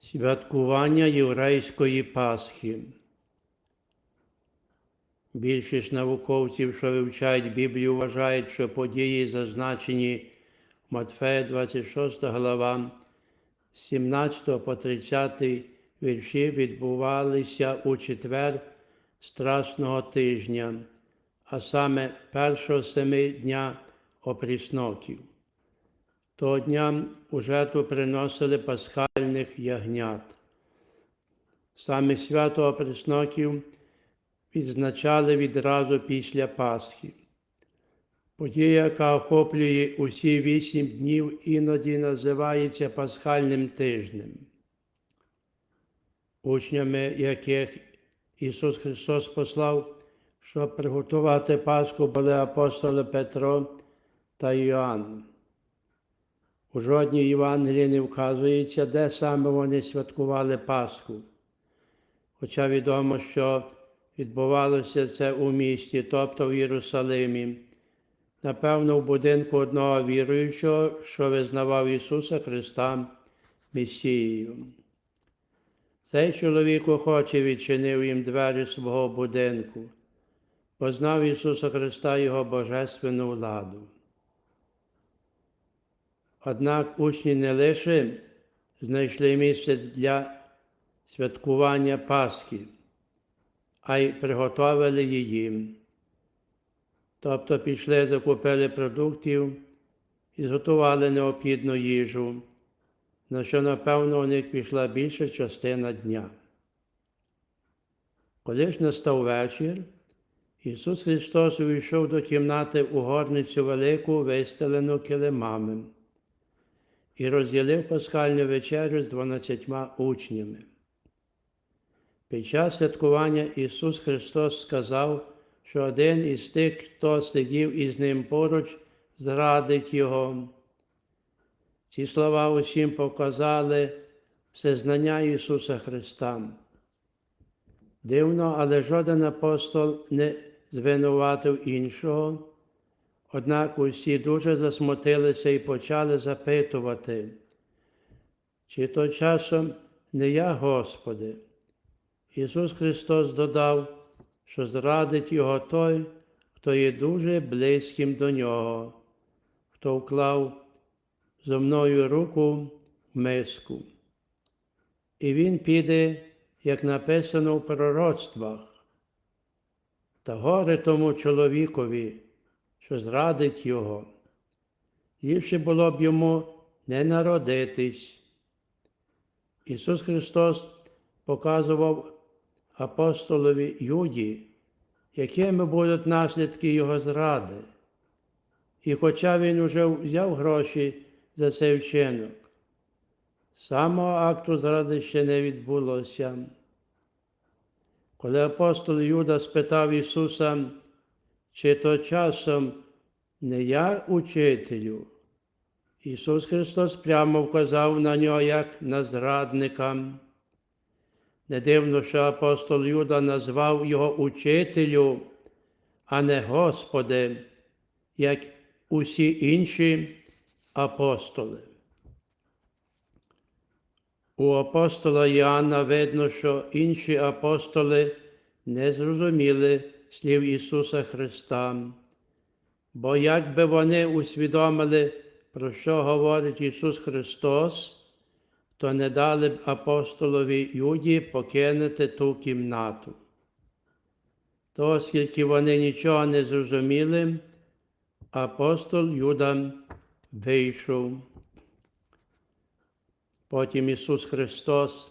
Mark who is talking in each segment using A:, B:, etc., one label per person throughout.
A: Святкування єврейської Пасхи. Більшість науковців, що вивчають Біблію, вважають, що події, зазначені в Матфея 26 глава, з 17 по 30 вірші відбувалися у четвер Страсного тижня, а саме першого семи дня опрісноків. Того дня у жертву приносили пасхальних ягнят. Саме свято опресноків відзначали відразу після Пасхи. Подія, яка охоплює усі вісім днів, іноді називається Пасхальним тижнем, учнями яких Ісус Христос послав, щоб приготувати Пасху, були апостоли Петро та Іоанн. У жодній Євангелії не вказується, де саме вони святкували Пасху. Хоча відомо, що відбувалося це у місті, тобто в Єрусалимі, напевно, в будинку одного віруючого, що визнавав Ісуса Христа Месією. Цей чоловік охоче відчинив їм двері свого будинку, бо знав Ісуса Христа Його божественну владу. Однак учні не лише знайшли місце для святкування Пасхи, а й приготовили її. Тобто пішли, закупили продуктів і зготували необхідну їжу, на що, напевно, у них пішла більша частина дня. Коли ж настав вечір, Ісус Христос увійшов до кімнати у горницю велику, вистелену килимами і розділив пасхальну вечерю з дванадцятьма учнями. Під час святкування Ісус Христос сказав, що один із тих, хто сидів із ним поруч, зрадить Його. Ці слова усім показали всезнання Ісуса Христа. Дивно, але жоден апостол не звинуватив іншого. Однак усі дуже засмутилися і почали запитувати, чи то часом не я, Господи. Ісус Христос додав, що зрадить Його той, хто є дуже близьким до Нього, хто вклав зо мною руку в миску. І Він піде, як написано в пророцтвах, та горе тому чоловікові що зрадить його. Ліпше було б йому не народитись. Ісус Христос показував апостолові Юді, якими будуть наслідки Його зради. І хоча він уже взяв гроші за цей вчинок, самого акту зради ще не відбулося. Коли апостол Юда спитав Ісуса, чи то часом не я учителю? Ісус Христос прямо вказав на нього як на зрадника. Не дивно, що апостол Юда назвав його учителю, а не Господи, як усі інші апостоли. У апостола Іоанна видно, що інші апостоли не зрозуміли слів Ісуса Христа. Бо якби вони усвідомили, про що говорить Ісус Христос, то не дали б апостолові Юді покинути ту кімнату. То, оскільки вони нічого не зрозуміли, апостол Юда вийшов. Потім Ісус Христос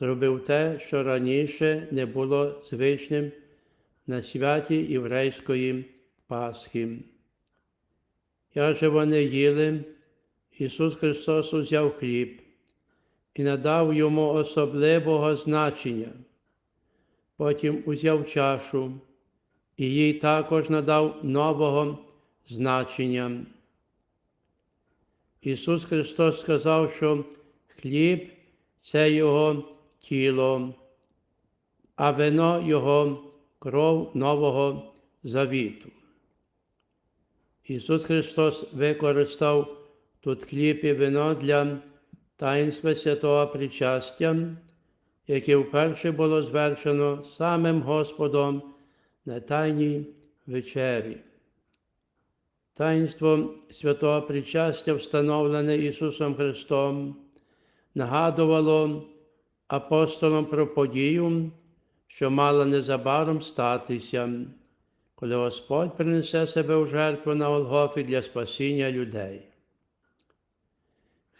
A: зробив те, що раніше не було звичним на святі єврейської Пасхи. Як же вони їли, Ісус Христос узяв хліб і надав йому особливого значення. Потім узяв чашу і їй також надав нового значення. Ісус Христос сказав, що хліб це Його тіло, а вино Його кров Нового Завіту. Ісус Христос використав тут хліб і вино для таїнства святого причастя, яке вперше було звершено самим Господом на Тайній вечері. Таїнство святого причастя, встановлене Ісусом Христом, нагадувало апостолам про подію, що мала незабаром статися, коли Господь принесе себе в жертву на Голгофі для спасіння людей.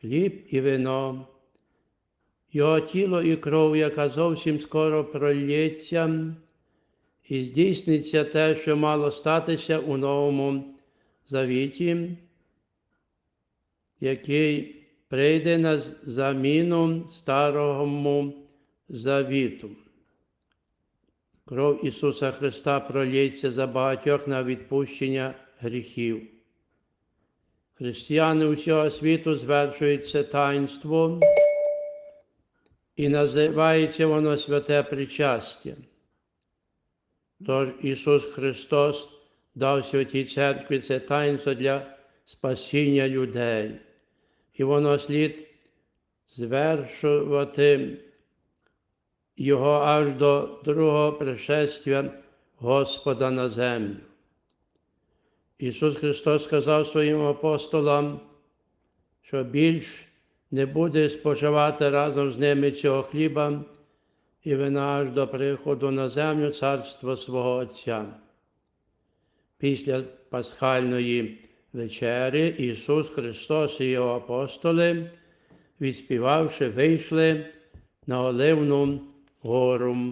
A: Хліб і вино, його тіло і кров, яка зовсім скоро пролється, і здійсниться те, що мало статися у новому завіті, який прийде на заміну старому завіту. Кров Ісуса Христа пролється за багатьох на відпущення гріхів. Християни усього світу звершують це таїнство і називається воно святе причастя. Тож Ісус Христос дав Святій Церкві це таїнство для спасіння людей, і воно слід звершувати Його аж до другого пришестя Господа на землю. Ісус Христос сказав своїм апостолам, що більш не буде споживати разом з ними цього хліба і вина аж до приходу на землю царства свого Отця. Після пасхальної вечері Ісус Христос і Його апостоли, відспівавши, вийшли на Оливну ஓரும்